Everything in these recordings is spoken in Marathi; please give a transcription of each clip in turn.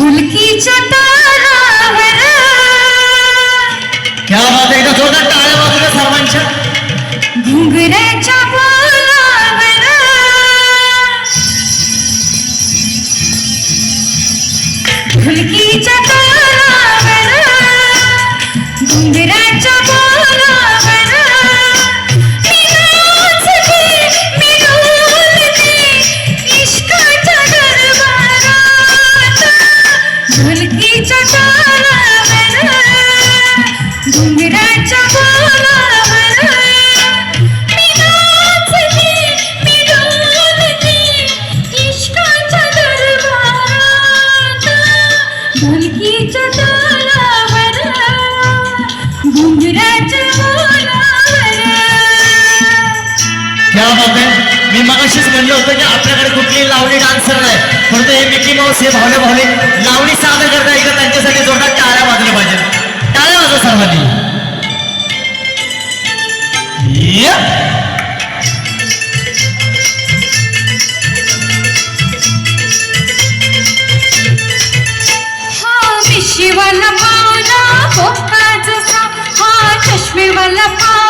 ढोलकीच्या तालावर क्या बात एकदा जोरदार टाळ्या वाजवल्या सर्वांच्या. घुंगराच्या बोलावर ढोलकीच्या तालावर घुंगराच्या ढोलकीच्या तालावर घुंगराच्या क्या बात आहे मी मगाशीच म्हणलं होतं की आपल्याकडे कुठली लावणी डान्सर नाही. परंतु हे मिकी माऊस हे भावले भावले लावणी सादर करता एकदा त्यांच्यासाठी जोरदार टाळ्या ರಂಗಪ್ಪ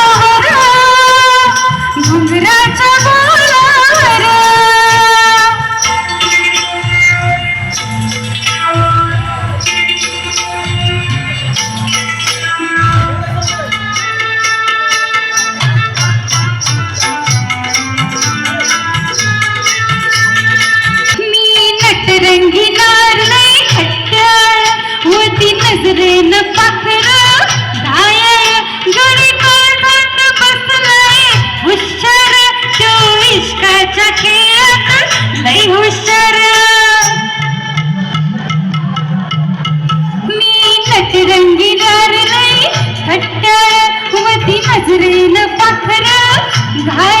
नजरेन पाखर घायाळ गडी काढत बसलाय. हुशार तो इश्काच्या खेळात लई हुशार. मी नटरंगी नारळी खट्याळ होती नजरेन पाखर घायाळ